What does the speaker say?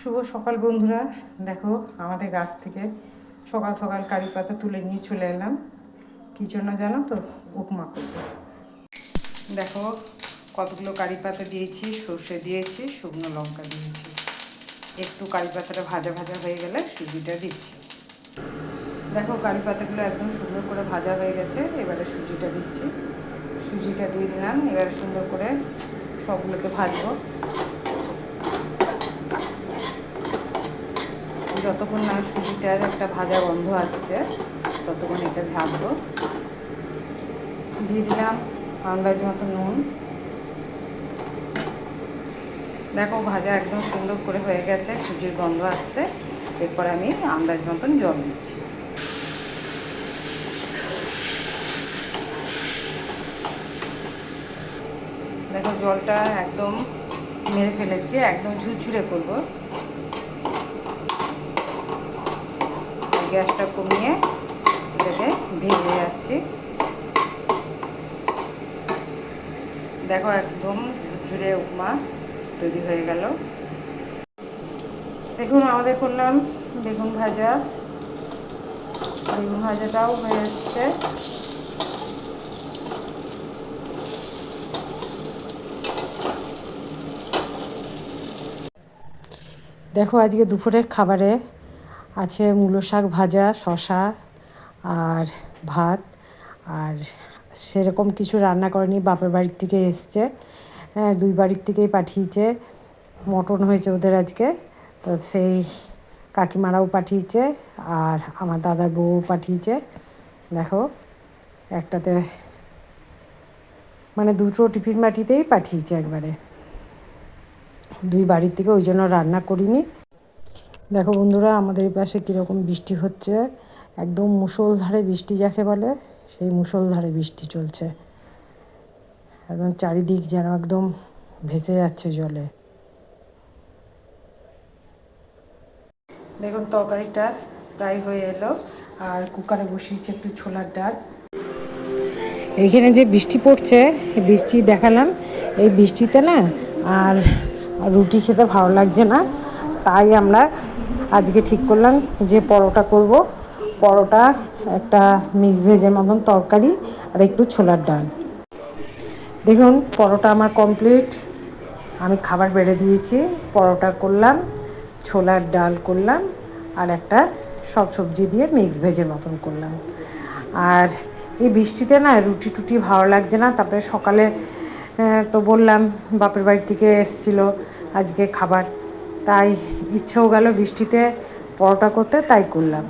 শুভ সকাল বন্ধুরা। দেখো, আমাদের গাছ থেকে সকাল সকাল কারি পাতা তুলে নিয়ে চলে এলাম। কী জন্য জানো তো? উপমা করব দেখো, কতগুলো কারি পাতা দিয়েছি, সর্ষে দিয়েছি, শুকনো লঙ্কা দিয়েছি। একটু কারি পাতাটা ভাজা ভাজা হয়ে গেলে সুজিটা দিচ্ছি। দেখো, কারি পাতাগুলো একদম সুন্দর করে ভাজা হয়ে গেছে, এবারে সুজিটা দিচ্ছি। সুজিটা দিয়ে দিলাম, এবারে সুন্দর করে সবগুলোকে ভাজবো। যতক্ষণ না সুজিটার একটা ভাজা গন্ধ আসছে, ততক্ষণ এটা ভাজবো। দিয়ে দিলাম আন্দাজ মতো নুন। দেখো ভাজা একদম সুন্দর করে হয়ে গেছে, সুজির গন্ধ আসছে। এরপর আমি আন্দাজ মতন জল দিচ্ছি। দেখো জলটা একদম মেরে ফেলেছি, একদম ঝুরঝুরে করব। গ্যাসটা কমিয়ে এটাকে ভেজে যাচ্ছি। দেখো একদম ঝুরঝুরে উপমা তৈরি হয়ে গেল। দেখুন আমাদের করলাম বেগুন ভাজা। বেগুন ভাজাটাও হয়ে এসছে। দেখো আজকে দুপুরের খাবারে আছে মূলো শাক ভাজা শশা আর ভাত। আর সেরকম কিছু রান্না করেনি, বাপের বাড়ির থেকে এসছে। হ্যাঁ দুই বাড়ির থেকেই পাঠিয়েছে। মটন হয়েছে ওদের আজকে। তো সেই কাকিমারাও পাঠিয়েছে আর আমার দাদার বউও পাঠিয়েছে। দেখো, একটাতে মানে দুটো টিফিন বাটিতেই পাঠিয়েছে একবারে। দুই বাড়ির থেকে ওই জন্য রান্না করিনি। দেখো বন্ধুরা, আমাদের এই পাশে কীরকম বৃষ্টি হচ্ছে। একদম মুষলধারে বৃষ্টি যাকে বলে, সেই মুষলধারে বৃষ্টি চলছে। একদম চারিদিক যেন একদম ভেসে যাচ্ছে জলে। দেখুন, তরকারিটা প্রায় হয়ে এলো, আর কুকারে বসিয়েছে একটু ছোলার ডাল। এখানে যে বৃষ্টি পড়ছে বৃষ্টি দেখালাম। এই বৃষ্টিতে না আর রুটি খেতে ভালো লাগছে না। তাই আমরা আজকে ঠিক করলাম যে পরোটা করব। পরোটা, একটা মিক্স ভেজের মতন তরকারি আর একটু ছোলার ডাল। দেখুন, পরোটা আমার কমপ্লিট আমি খাবার বেড়ে দিয়েছি, পরোটা করলাম, ছোলার ডাল করলাম আর একটা সব সবজি দিয়ে মিক্স ভেজের মতন করলাম। আর এই বৃষ্টিতে না রুটি টুটি ভালো লাগছে না, তারপরে সকালে তো বললাম, বাপের বাড়ি থেকে এসছিল আজকে খাবার। তাই ইচ্ছেও গেল বৃষ্টিতে পরোটা করতে তাই করলাম।